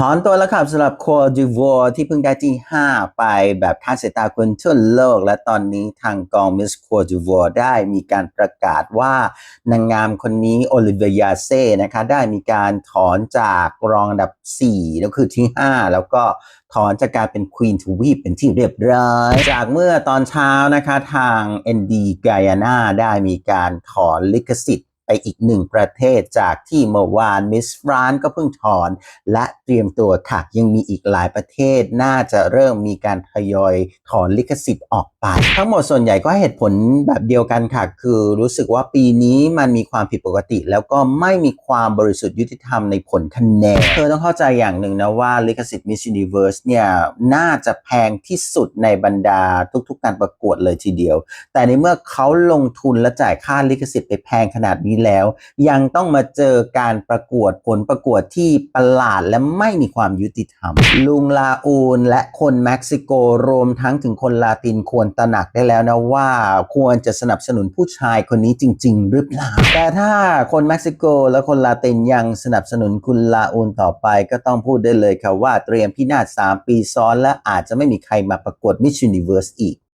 ถอนตัวแล้วครับสำหรับโคดิวอร์ที่เพิ่งได้ที่ 5 ไปแบบคาดสายตาคนทั่วโลก และตอนนี้ทางกองมิสโคดิวอร์ได้มีการประกาศว่านางงามคนนี้โอลิเวียเซ่นะคะได้มีการถอนจากรองอันดับ 4 แล้วคือที่ 5 แล้วก็ถอนจากการเป็นควีนทวีปเป็นที่เรียบร้อย จากเมื่อตอนเช้านะคะทาง ND g a y a n a ได้มีการถอนลิขสิทธิ์ ไปอีกหนึ่งประเทศจากที่เมื่อวานมิสฟรานก็เพิ่งถอน และเตรียมตัวค่ะยังมีอีกหลายประเทศน่าจะเริ่มมีการทยอยถอนลิขสิทธิ์ออกไป ทั้งหมดส่วนใหญ่ก็เหตุผลแบบเดียวกันค่ะ คือรู้สึกว่าปีนี้มันมีความผิดปกติ แล้วก็ไม่มีความบริสุทธิ์ยุติธรรมในผลคะแนนเธอต้องเข้าใจอย่างหนึ่งนะว่าลิขสิทธิ์ Miss Universe เนี่ยน่าจะแพงที่สุดในบรรดาทุกๆ การประกวดเลยทีเดียว แต่ในเมื่อเขาลงทุนและจ่ายค่าลิขสิทธิ์ไปแพงขนาดนี้แล้ว ยังต้องมาเจอการประกวดผลประกวดที่ประหลาดและไม่มีความยุติธรรม ลุงลาอูนและคนเม็กซิโกรวมทั้งถึงคนลาตินควรตระหนักได้แล้วนะว่าควรจะสนับสนุนผู้ชายคนนี้จริง ๆ หรือเปล่า แต่ถ้าคนเม็กซิโกและคนลาตินยังสนับสนุนคุณลาอูนต่อไปก็ต้องพูดได้เลยค่ะว่าเตรียมพินาศ3ปีซ้อนและอาจจะไม่มีใครมาประกวด Miss Universe อีก